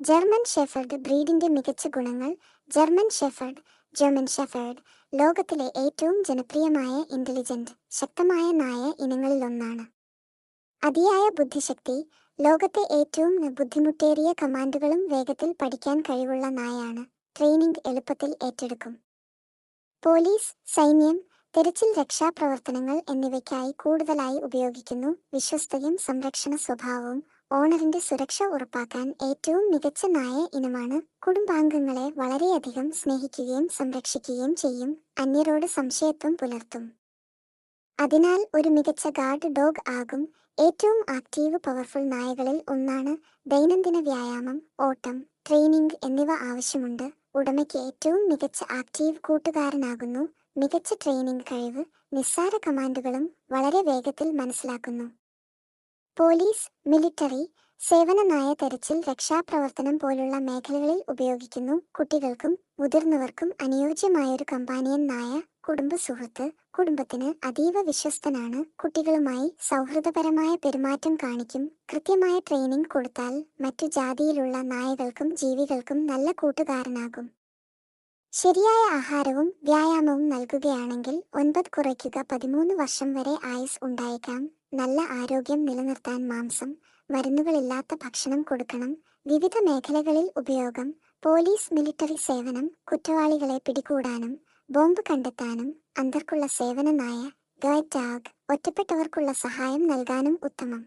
German Shepherd ബ്രീഡിന്റെ മികച്ച ഗുണങ്ങൾ German Shepherd German Shepherd ലോകത്തിലെ ഏറ്റവും ജനപ്രിയമായ ഇന്റലിജന്റ് ശക്തമായ നായ ഇനങ്ങളിലൊന്നാണ്. അതിയായ ബുദ്ധിശക്തി ലോകത്തെ ഏറ്റവും ബുദ്ധിമുട്ടേറിയ കമാൻഡുകളും വേഗത്തിൽ പഠിക്കാൻ കഴിവുള്ള നായാണ് ട്രെയിനിംഗ് എളുപ്പത്തിൽ ഏറ്റെടുക്കും. പോലീസ് സൈന്യം തെരച്ചിൽ രക്ഷാപ്രവർത്തനങ്ങൾ എന്നിവയ്ക്കായി കൂടുതലായി ഉപയോഗിക്കുന്നു വിശ്വസ്തയും സംരക്ഷണ സ്വഭാവവും ഓണറിന്റെ സുരക്ഷ ഉറപ്പാക്കാൻ ഏറ്റവും മികച്ച നായ ഇനമാണ് കുടുംബാംഗങ്ങളെ വളരെയധികം സ്നേഹിക്കുകയും സംരക്ഷിക്കുകയും ചെയ്യും. അന്യരോട് സംശയത്വം പുലർത്തും. അതിനാൽ ഒരു മികച്ച ഗാർഡ് ഡോഗ് ആകും. ഏറ്റവും ആക്റ്റീവ് പവർഫുൾ നായകളിൽ ഒന്നാണ് ദൈനംദിന വ്യായാമം ഓട്ടം ട്രെയിനിംഗ് എന്നിവ ആവശ്യമുണ്ട്. ഉടമയ്ക്ക് ഏറ്റവും മികച്ച ആക്റ്റീവ് കൂട്ടുകാരനാകുന്നു. മികച്ച ട്രെയിനിംഗ് കഴിവ് നിസ്സാര കമാൻഡുകളും വളരെ വേഗത്തിൽ മനസ്സിലാക്കുന്നു. പോലീസ് മിലിറ്ററി സേവന നായ തെരച്ചിൽ രക്ഷാപ്രവർത്തനം പോലുള്ള മേഖലകളിൽ ഉപയോഗിക്കുന്നു. കുട്ടികൾക്കും മുതിർന്നവർക്കും അനുയോജ്യമായൊരു കമ്പാനിയൻ നായ കുടുംബ സുഹൃത്ത് കുടുംബത്തിന് അതീവ വിശ്വസ്തനാണ്. കുട്ടികളുമായി സൗഹൃദപരമായ പെരുമാറ്റം കാണിക്കും. കൃത്യമായ ട്രെയിനിങ് കൊടുത്താൽ മറ്റു ജാതിയിലുള്ള നായകൾക്കും ജീവികൾക്കും നല്ല കൂട്ടുകാരനാകും. ശരിയായ ആഹാരവും വ്യായാമവും നൽകുകയാണെങ്കിൽ ഒൻപത് കുറയ്ക്കുക പതിമൂന്ന് വർഷം വരെ ആയുസ് ഉണ്ടായേക്കാം. നല്ല ആരോഗ്യം നിലനിർത്താൻ മാംസം മരുന്നുകളില്ലാത്ത ഭക്ഷണം കൊടുക്കണം. വിവിധ മേഖലകളിൽ ഉപയോഗം പോലീസ് മിലിറ്ററി സേവനം കുറ്റവാളികളെ പിടികൂടാനും ബോംബ് കണ്ടെത്താനും അന്തർക്കുള്ള സേവനമായ ഗൈഡ് ഡാഗ് ഒറ്റപ്പെട്ടവർക്കുള്ള സഹായം നൽകാനും ഉത്തമം.